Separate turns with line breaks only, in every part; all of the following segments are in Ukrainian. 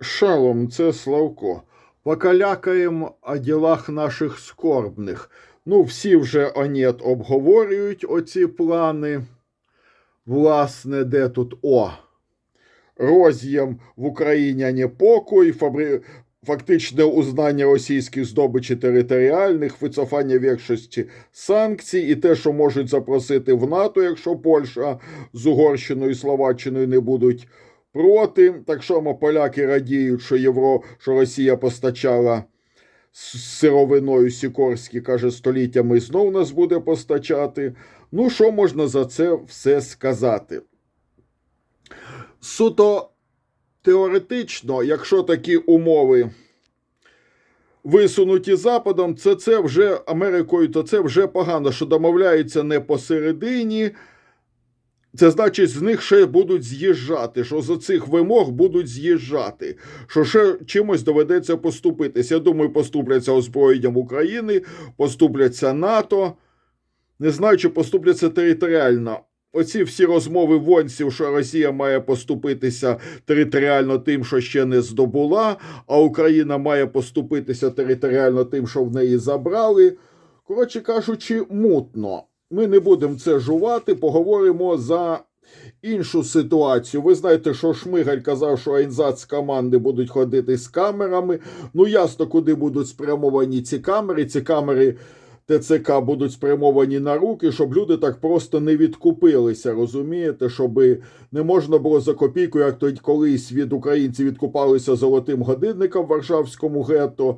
Шалом, це Славко. Покалякаємо о ділах наших скорбних. Ну, всі вже онєт обговорюють оці плани. Власне, де тут о. Роз'єм в Україні а не покой, фабри... фактичне узнання російських здобичей територіальних, вицофання більшості санкцій і те, що можуть запросити в НАТО, якщо Польща з Угорщиною і Словаччиною не будуть проти. Так само поляки радіють, що Євро, що Росія постачала сировиною Сікорський, каже, століттями знов нас буде постачати. Ну, що можна за це все сказати? Суто теоретично, якщо такі умови висунуті Западом, це, це вже Америкою, то це вже погано, що домовляються не посередині. Це значить, з них ще будуть з'їжджати, що з цих вимог будуть з'їжджати, що ще чимось доведеться поступитися. Я думаю, поступляться озброєнням України, поступляться НАТО. Не знаю, чи поступляться територіально. Оці всі розмови вонців, що Росія має поступитися територіально тим, що ще не здобула, а Україна має поступитися територіально тим, що в неї забрали. Коротше кажучи, мутно. Ми не будемо це жувати, поговоримо за іншу ситуацію. Ви знаєте, що Шмигаль казав, що Айнзац команди будуть ходити з камерами. Ну, ясно, куди будуть спрямовані ці камери. Ці камери ТЦК будуть спрямовані на руки, щоб люди так просто не відкупилися. Розумієте, щоб не можна було за копійку, як тоді колись від українців відкупалися золотим годинником в Варшавському гетто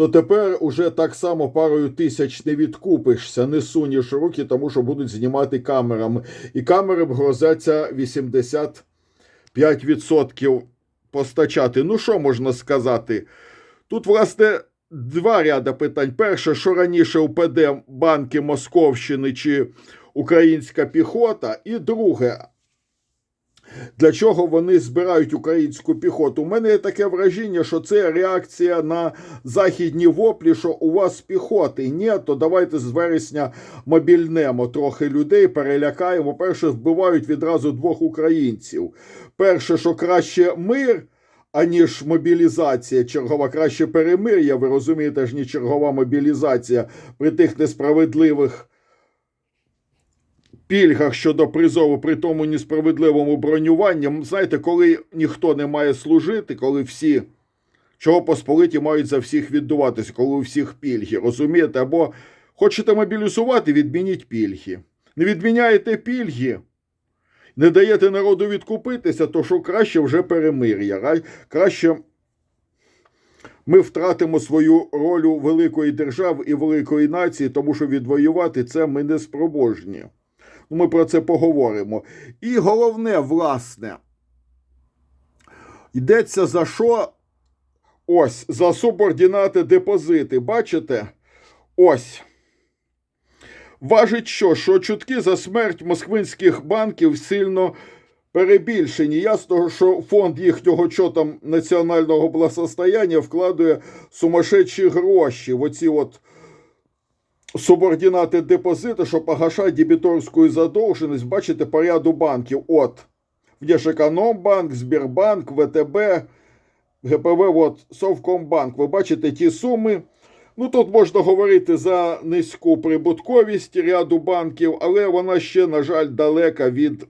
то тепер уже так само парою тисяч не відкупишся, не сунеш руки, тому що будуть знімати камерами. І камери грозяться 85% постачати. Ну, що можна сказати? Тут, власне, два ряда питань. Перше, що раніше УПД банки Московщини чи українська піхота, і друге. Для чого вони збирають українську піхоту? У мене є таке враження, що це реакція на західні воплі, що у вас піхоти. Ні, то давайте з вересня мобільнемо трохи людей, перелякаємо. Перше, вбивають відразу двох українців. Перше, що краще мир. Аніж мобілізація чергова, краще перемир'я, ви розумієте ж, ні чергова мобілізація при тих несправедливих пільгах щодо призову при тому несправедливому бронюванні. Знаєте, коли ніхто не має служити, коли всі чого посполиті мають за всіх віддуватися, коли у всіх пільги, розумієте? Або хочете мобілізувати, відмініть пільги. Не відміняєте пільги, не даєте народу відкупитися, то що краще вже перемир'я. Краще. Ми втратимо свою роль великої держави і великої нації, тому що відвоювати це ми не спроможні. Ми про це поговоримо. І головне, власне, йдеться за що? Ось, за субординати депозити. Бачите? Ось. Важить що? Що чутки за смерть москвинських банків сильно перебільшені. Ясно, що фонд їхнього чого там національного благосостояння вкладує сумасшедші гроші в оці от субординати депозиту, що погашають дебіторську задовженість, бачите, по ряду банків. От, Внешекономбанк, Збірбанк, ВТБ, ГПВ, от, Совкомбанк. Ви бачите ті суми. Ну, тут можна говорити за низьку прибутковість ряду банків, але вона ще, на жаль, далека від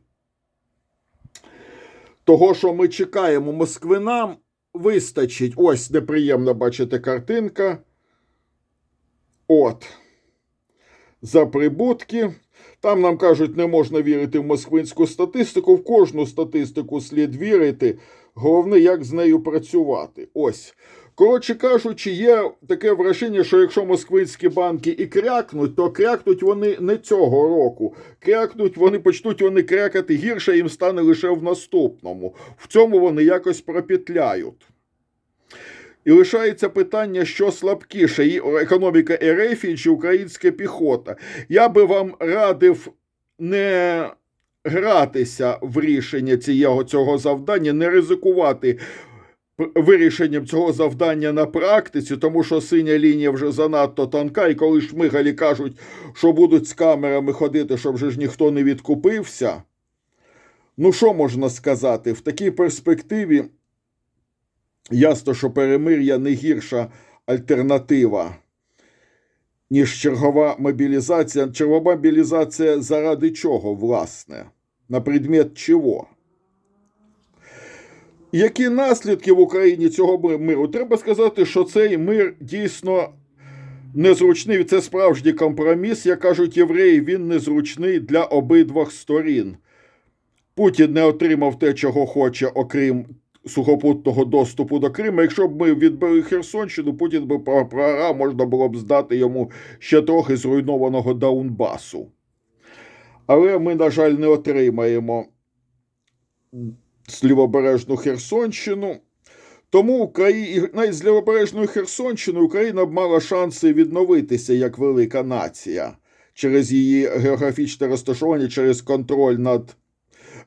того, що ми чекаємо. Москвинам вистачить. Ось неприємно бачите картинка. От за прибутки. Там нам кажуть, не можна вірити в москвинську статистику. В кожну статистику слід вірити. Головне, як з нею працювати. Ось. Коротше кажучи, є таке враження, що якщо москвинські банки і крякнуть, то крякнуть вони не цього року. Крякнуть, вони почнуть вони крякати гірше, їм стане лише в наступному. В цьому вони якось пропетляють. І лишається питання, що слабкіше, економіка Ерефії чи українська піхота. Я би вам радив не гратися в рішення цього, цього завдання, не ризикувати вирішенням цього завдання на практиці, тому що синя лінія вже занадто тонка, і коли шмигалі кажуть, що будуть з камерами ходити, щоб вже ж ніхто не відкупився. Ну, що можна сказати? В такій перспективі ясно, що перемир'я не гірша альтернатива, ніж чергова мобілізація. Чергова мобілізація заради чого, власне? На предмет чого? Які наслідки в Україні цього миру? Треба сказати, що цей мир дійсно незручний. Це справжній компроміс, як кажуть євреї, він незручний для обидвох сторін. Путін не отримав те, чого хоче, окрім сухопутного доступу до Криму. Якщо б ми відбили Херсонщину, Путін би програв, можна було б здати йому ще трохи зруйнованого Даунбасу. Але ми, на жаль, не отримаємо лівобережну Херсонщину. Тому Украї... з лівобережною Херсонщиною Україна б мала шанси відновитися як велика нація через її географічне розташування, через контроль над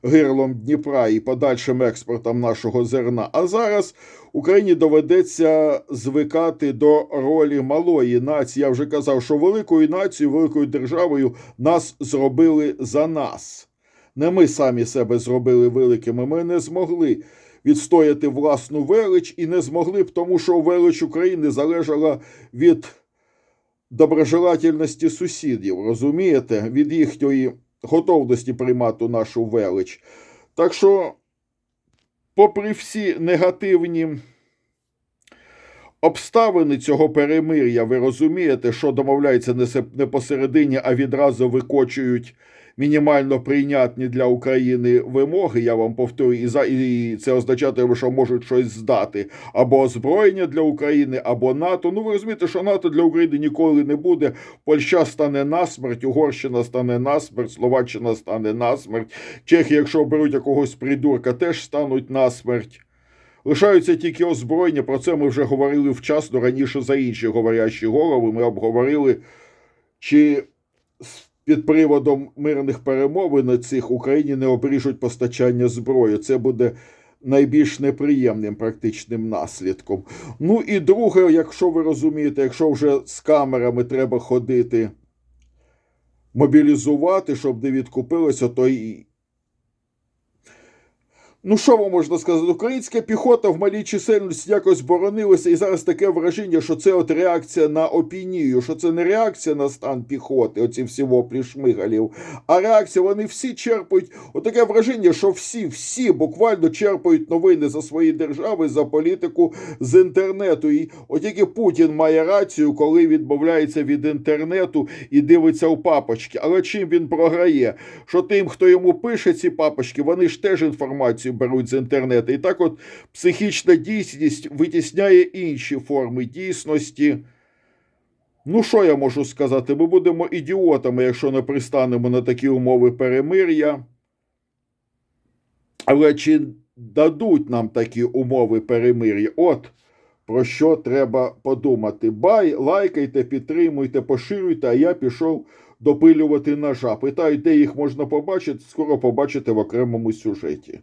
гирлом Дніпра і подальшим експортом нашого зерна. А зараз Україні доведеться звикати до ролі малої нації. Я вже казав, що великою нацією, великою державою нас зробили за нас. Не ми самі себе зробили великими. Ми не змогли відстояти власну велич і не змогли б, тому що велич України залежала від доброжелательності сусідів, розумієте, від їхньої готовності приймати нашу велич. Так що, попри всі негативні обставини цього перемир'я, ви розумієте, що домовляється не посередині, а відразу викочують мінімально прийнятні для України вимоги. Я вам повторюю, і за і це означатиме, що можуть щось здати або озброєння для України, або НАТО. Ну ви розумієте, що НАТО для України ніколи не буде. Польща стане насмерть, Угорщина стане насмерть, Словаччина стане насмерть. Чехія, якщо беруть якогось придурка, теж стануть насмерть. Лишаються тільки озброєння. Про це ми вже говорили вчасно раніше за інші говорящі голови. Ми обговорили, чи під приводом мирних перемовин на цих Україні не обріжуть постачання зброї. Це буде найбільш неприємним практичним наслідком. Ну і друге, якщо ви розумієте, якщо вже з камерами треба ходити, мобілізувати, щоб не відкупилося, то і. Ну, що вам можна сказати? Українська піхота в малій чисельності якось боронилася, і зараз таке враження, що це от реакція на опінію, що це не реакція на стан піхоти, оці всі воплі шмигалів, а реакція, вони всі черпають. Отаке враження, що всі, всі буквально черпають новини за свої держави, за політику з інтернету. І от тільки Путін має рацію, коли відмовляється від інтернету і дивиться у папочки. Але чим він програє? Що тим, хто йому пише ці папочки, вони ж теж інформацію беруть з інтернету. І так от психічна дійсність витісняє інші форми дійсності. Ну, що я можу сказати? Ми будемо ідіотами, якщо не пристанемо на такі умови перемир'я. Але чи дадуть нам такі умови перемир'я? От про що треба подумати. Бай, лайкайте, підтримуйте, поширюйте, а я пішов допилювати ножа. Питаю, де їх можна побачити, скоро побачите в окремому сюжеті.